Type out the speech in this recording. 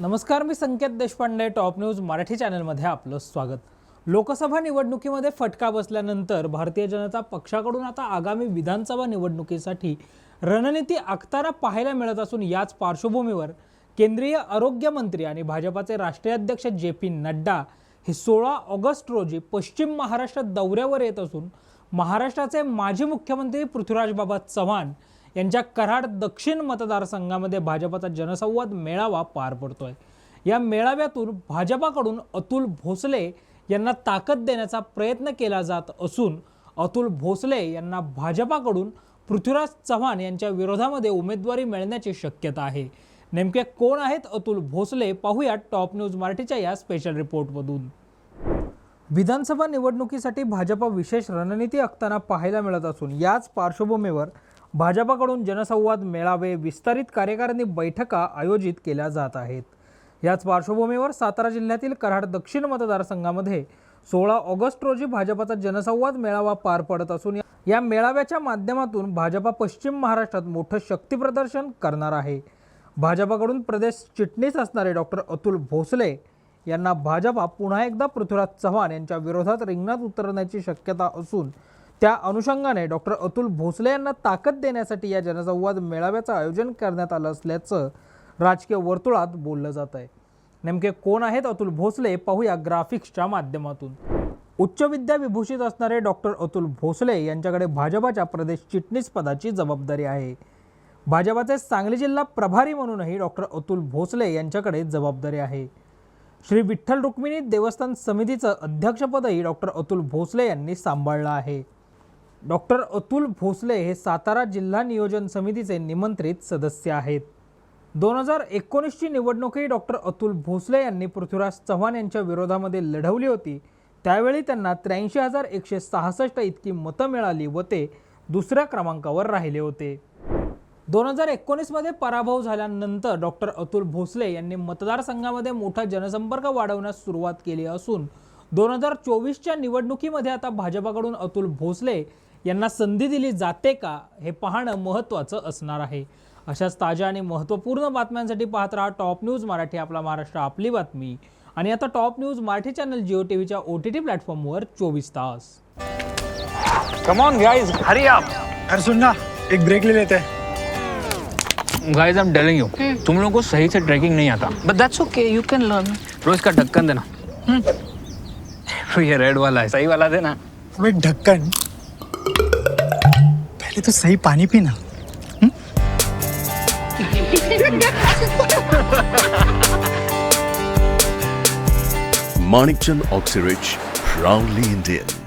नमस्कार मी Sanket Deshpande top news Marathi चॅनलमध्ये आपलं स्वागत. लोकसभा निवडणुकीमध्ये फटका बसल्यानंतर भारतीय जनता पक्षाकडून आता आगामी विधानसभा निवडणुकीसाठी रणनीती आखताना पाहायला मिळत असून याच पार्श्वभूमीवर केंद्रीय आरोग्य मंत्री आणि भाजपाचे राष्ट्रीय अध्यक्ष जे पी नड्डा हे सोळा ऑगस्ट रोजी पश्चिम महाराष्ट्र दौऱ्यावर येत असून महाराष्ट्राचे माजी मुख्यमंत्री पृथ्वीराज बाबा चव्हाण यांच्या कराड दक्षिण मतदारसंघामध्ये भाजपाचा जनसंवाद मेळावा पार पडतोय. या मेळाव्यातून भाजपाकडून अतुल भोसले यांना ताकद देण्याचा प्रयत्न केला जात असून अतुल भोसले यांना भाजपाकडून पृथ्वीराज चव्हाण यांच्या विरोधामध्ये उमेदवारी मिळण्याची शक्यता आहे. नेमके कोण आहेत अतुल भोसले पाहूया टॉप न्यूज मराठीच्या या स्पेशल रिपोर्टमधून विधानसभा निवडणुकीसाठी भाजपा विशेष रणनीती आखताना पाहायला मिळत असून याच पार्श्वभूमीवर भाजपाकडून जनसंवाद मेळावे विस्तारित कार्यकारिणी बैठका आयोजित केल्या जात आहेत. याच पार्श्वभूमीवर सातारा जिल्ह्यातील कराड दक्षिण मतदारसंघामध्ये सोळा ऑगस्ट रोजी भाजपाचा जनसंवाद मेळावा पार पडत असून या- मेळाव्याच्या माध्यमातून भाजपा पश्चिम महाराष्ट्रात मोठं शक्तीप्रदर्शन करणार आहे. भाजपाकडून प्रदेश चिटणीस असणारे डॉक्टर अतुल भोसले यांना भाजपा पुन्हा एकदा पृथ्वीराज चव्हाण यांच्या विरोधात रिंगणात उतरण्याची शक्यता असून त्या अनुषंगाने डॉक्टर अतुल भोसले यांना ताकद देण्यासाठी या जनसंवाद मेळाव्याचं आयोजन करण्यात आलं असल्याचं राजकीय वर्तुळात बोललं जात आहे. नेमके कोण आहेत अतुल भोसले पाहूया ग्राफिक्सच्या माध्यमातून. उच्च विद्या विभूषित असणारे डॉक्टर अतुल भोसले यांच्याकडे भाजपाच्या प्रदेश चिटणीस पदाची जबाबदारी आहे. भाजपाचे सांगली जिल्हा प्रभारी म्हणूनही डॉक्टर अतुल भोसले यांच्याकडे जबाबदारी आहे. श्री विठ्ठल रुक्मिणी देवस्थान समितीचं अध्यक्षपदही डॉक्टर अतुल भोसले यांनी सांभाळलं आहे. डॉक्टर अतुल भोसले हे सातारा जिल्हा नियोजन समितीचे निमंत्रित सदस्य आहेत. दोन हजार एकोणीसची निवडणूकही डॉक्टर अतुल भोसले यांनी पृथ्वीराज चव्हाण यांच्या विरोधामध्ये लढवली होती. त्यावेळी त्यांना त्र्याऐंशी हजार एकशे सहासष्ट इतकी मतं मिळाली व ते दुसऱ्या क्रमांकावर राहिले होते. दोन हजार एकोणीसमध्ये पराभव झाल्यानंतर डॉक्टर अतुल भोसले यांनी मतदारसंघामध्ये मोठा जनसंपर्क वाढवण्यास सुरुवात केली असून दोन हजार चोवीसच्या निवडणुकीमध्ये आता भाजपाकडून अतुल भोसले यांना संधी दिली जाते का हे पाहणं महत्त्वाचं असणार आहे. अशाच ताज्या आणि महत्त्वपूर्ण बातम्यांसाठी पाहत राहा टॉप न्यूज मराठी आपला महाराष्ट्र आपली बातमी. आणि आता top news Marathi channel Jio T व्हीच्या ओ टी टी प्लॅटफॉर्मवर चोवीस तास. कम ऑन गाइस हरी आप अरे सुन ना एक ब्रेक ले लेते. हैं guys I am telling you तुम लोगों को सही से ट्रैकिंग नहीं आता. But that's okay, you can learn. तो इसका ढक्कन देना. ये रेड वाला है सही वाला देना. ढक्कन पहले तो सही पानी पीना Manikchand Oxyrich, proudly Indian.